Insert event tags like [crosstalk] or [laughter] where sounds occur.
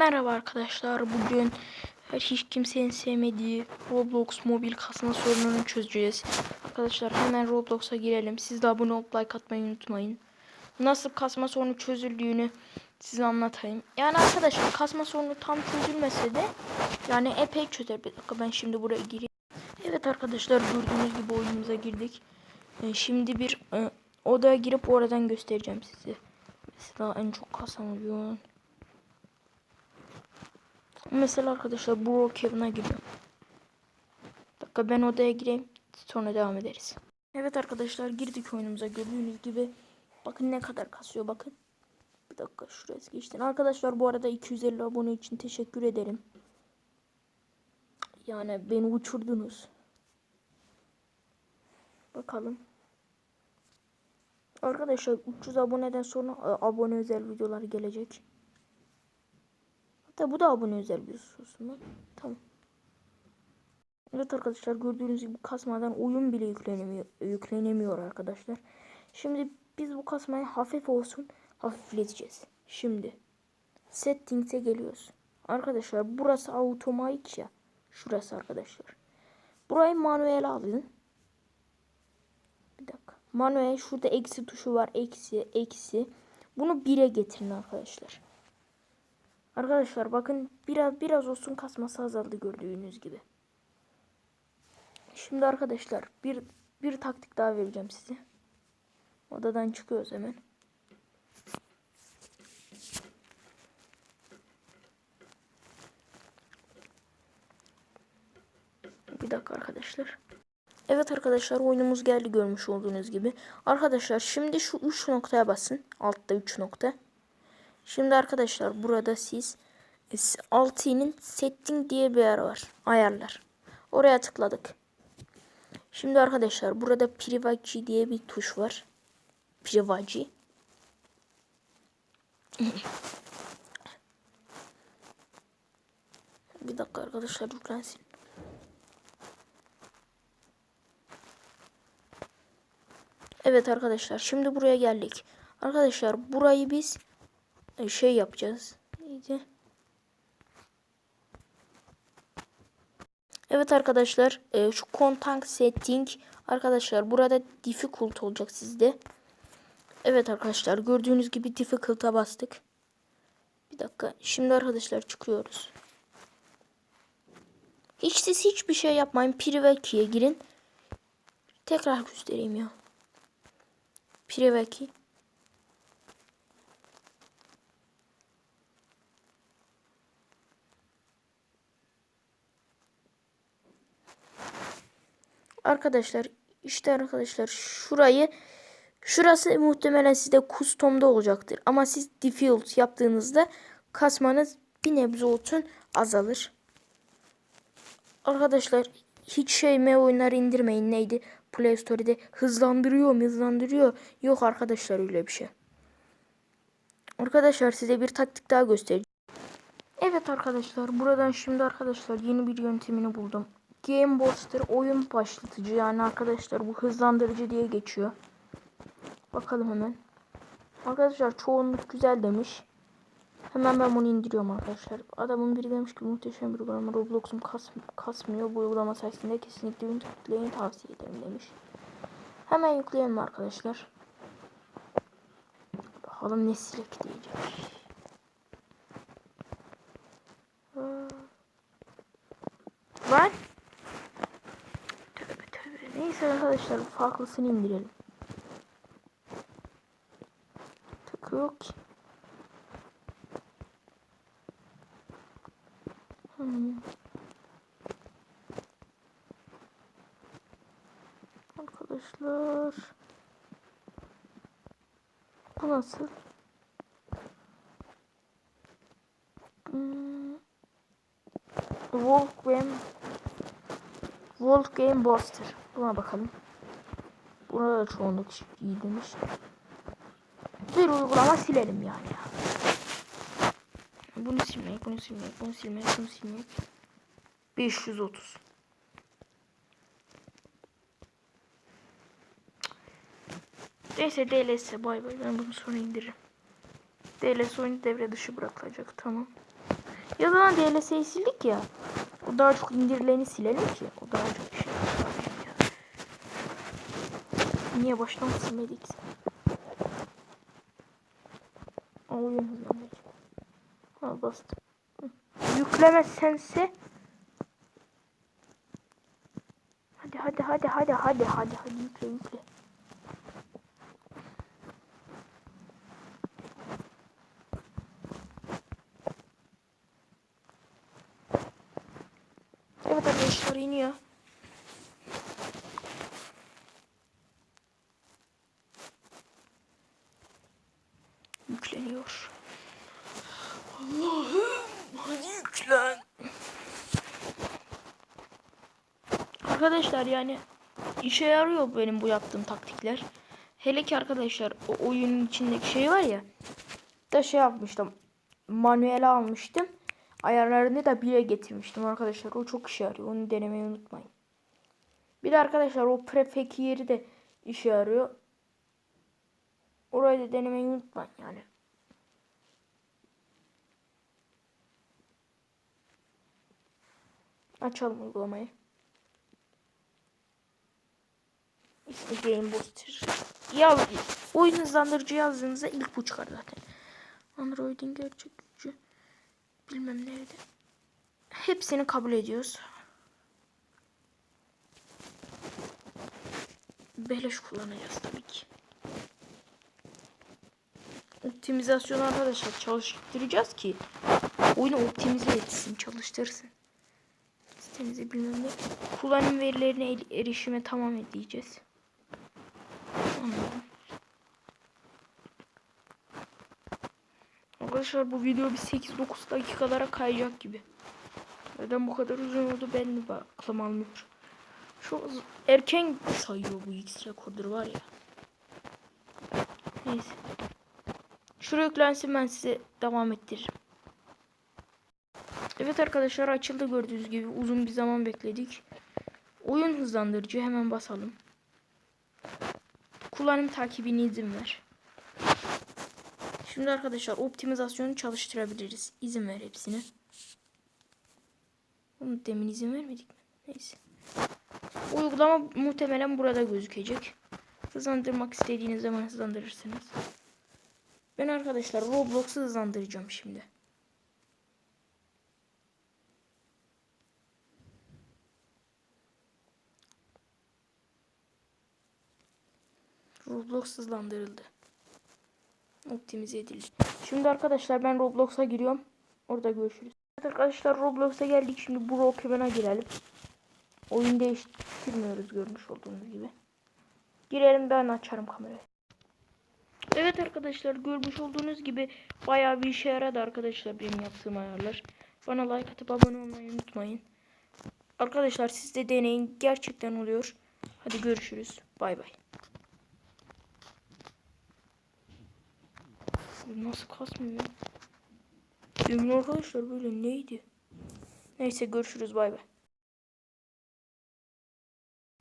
Merhaba arkadaşlar. Bugün hiç kimsenin sevmediği Roblox mobil kasma sorununu çözeceğiz. Arkadaşlar hemen Roblox'a girelim. Siz de abone olup like atmayı unutmayın. Nasıl kasma sorunu çözüldüğünü size anlatayım. Yani arkadaşlar kasma sorunu tam çözülmese de yani epey çözer. Bir dakika ben şimdi buraya gireyim. Evet arkadaşlar gördüğünüz gibi oyunumuza girdik. Ee, Şimdi bir e, odaya girip oradan göstereceğim size. Mesela en çok kasam oluyor. Mesela arkadaşlar Brookhaven'a giriyorum. Bir dakika ben odaya gireyim. Sonra devam ederiz. Evet arkadaşlar girdik oyunumuza gördüğünüz gibi. Bakın ne kadar kasıyor bakın. Bir dakika şuraya geçtin. Arkadaşlar bu arada 250 abone için teşekkür ederim. Yani beni uçurdunuz. Bakalım. Arkadaşlar 300 aboneden sonra e, abone özel videolar gelecek. Hatta bu da abone özel bir husus mu? Tamam. Evet arkadaşlar gördüğünüz gibi kasmadan oyun bile yüklenemiyor, yüklenemiyor arkadaşlar. Şimdi biz bu kasmayı hafif olsun hafifleteceğiz. Şimdi settings'e geliyoruz. Arkadaşlar burası otomatik ya. Şurası arkadaşlar. Burayı manuel alın. Bir dakika. Manuel şurada eksi tuşu var. Eksi, eksi. Bunu 1'e getirin arkadaşlar. Arkadaşlar bakın biraz biraz olsun kasması azaldı gördüğünüz gibi. Şimdi arkadaşlar bir bir taktik daha vereceğim size. Odadan çıkıyoruz hemen. Bir dakika arkadaşlar. Evet arkadaşlar oyunumuz geldi görmüş olduğunuz gibi. Arkadaşlar şimdi şu 3 noktaya basın. Altta 3 nokta. Şimdi arkadaşlar burada siz 6'nın setting diye bir yer var. Ayarlar. Oraya tıkladık. Şimdi arkadaşlar burada privacy diye bir tuş var. Privacy. [laughs] bir dakika arkadaşlar yüklensin. Evet arkadaşlar şimdi buraya geldik. Arkadaşlar burayı biz e, şey yapacağız. Neydi? Evet arkadaşlar e, şu contact setting arkadaşlar burada difficult olacak sizde. Evet arkadaşlar gördüğünüz gibi difficult'a bastık. Bir dakika şimdi arkadaşlar çıkıyoruz. Hiç siz hiçbir şey yapmayın. Privacy'ye girin. Tekrar göstereyim ya. Privacy. Arkadaşlar işte arkadaşlar şurayı şurası muhtemelen sizde custom'da olacaktır. Ama siz default yaptığınızda kasmanız bir nebze olsun azalır. Arkadaşlar hiç şey mi oyunları indirmeyin neydi? Play Store'de hızlandırıyor mu hızlandırıyor. Yok arkadaşlar öyle bir şey. Arkadaşlar size bir taktik daha göstereceğim. Evet arkadaşlar buradan şimdi arkadaşlar yeni bir yöntemini buldum. Game Booster oyun başlatıcı yani arkadaşlar bu hızlandırıcı diye geçiyor. Bakalım hemen. Arkadaşlar çoğunluk güzel demiş. Hemen ben bunu indiriyorum arkadaşlar. Adamın biri demiş ki muhteşem bir uygulama Roblox'um kas, kasmıyor. Bu uygulama sayesinde kesinlikle yükleyin tavsiye ederim demiş. Hemen yükleyelim arkadaşlar. Bakalım ne silek diyecek. Var. Neyse arkadaşlar farklısını indirelim. Tık yok ki. Hmm. Arkadaşlar. Bu nasıl? Hmm. Wolfgram Wolf Game Buster. Buna bakalım. Buna da çoğunluk iyi demiş. Bir uygulama silelim yani ya. Bunu silmek, bunu silmek, bunu silmek, bunu silmek. 530. Neyse DLS bay bay ben bunu sonra indiririm. DLS oyunu devre dışı bırakılacak tamam. Ya da DLS'yi sildik ya. O daha çok indirileni silelim ki. O daha çok şey. Niye baştan silmedik? Oyun hızlandı. Ha bastım. Hı. Yüklemezsense Hadi hadi hadi hadi hadi hadi hadi yükle yükle. Evet arkadaşlar iniyor. Yükleniyor. Allah'ım hadi yüklen. Arkadaşlar yani işe yarıyor benim bu yaptığım taktikler. Hele ki arkadaşlar o oyunun içindeki şey var ya. Da şey yapmıştım. Manuel almıştım. Ayarlarını da bire getirmiştim arkadaşlar. O çok işe yarıyor. Onu denemeyi unutmayın. Bir de arkadaşlar o prefek yeri de işe yarıyor. Orayı da denemeyi unutmayın yani. Açalım uygulamayı. İsmi Game Booster. Ya oyun hızlandırıcı yazdığınızda ilk bu çıkar zaten. Android'in gerçek bilmem nerede. Hepsini kabul ediyoruz. Beleş kullanacağız tabii ki. Optimizasyonu arkadaşlar çalıştıracağız ki oyunu optimize etsin, çalıştırsın. Sitemizi bilmem ne. Kullanım verilerine el- erişime tamam edeceğiz. Anladım. Arkadaşlar bu video bir 8-9 dakikalara kayacak gibi. Neden bu kadar uzun oldu ben de aklım almıyor. Şu erken sayıyor bu X rekorder var ya. Neyse. Şuraya yüklensin ben size devam ettiririm. Evet arkadaşlar açıldı gördüğünüz gibi uzun bir zaman bekledik. Oyun hızlandırıcı hemen basalım. Kullanım takibine izin ver. Şimdi arkadaşlar optimizasyonu çalıştırabiliriz. İzin ver hepsine. Bunu demin izin vermedik mi? Neyse. Uygulama muhtemelen burada gözükecek. Hızlandırmak istediğiniz zaman hızlandırırsınız. Ben arkadaşlar Roblox'u hızlandıracağım şimdi. Roblox hızlandırıldı. Optimize edildi. Şimdi arkadaşlar ben Roblox'a giriyorum. Orada görüşürüz. Evet arkadaşlar Roblox'a geldik. Şimdi bu Rockman'a girelim. Oyun değiştirmiyoruz görmüş olduğunuz gibi. Girelim ben açarım kamerayı. Evet arkadaşlar görmüş olduğunuz gibi bayağı bir işe yaradı arkadaşlar benim yaptığım ayarlar. Bana like atıp abone olmayı unutmayın. Arkadaşlar siz de deneyin. Gerçekten oluyor. Hadi görüşürüz. Bay bay. Nasıl kasmıyor ya? Demin arkadaşlar böyle neydi? Neyse görüşürüz bay bay.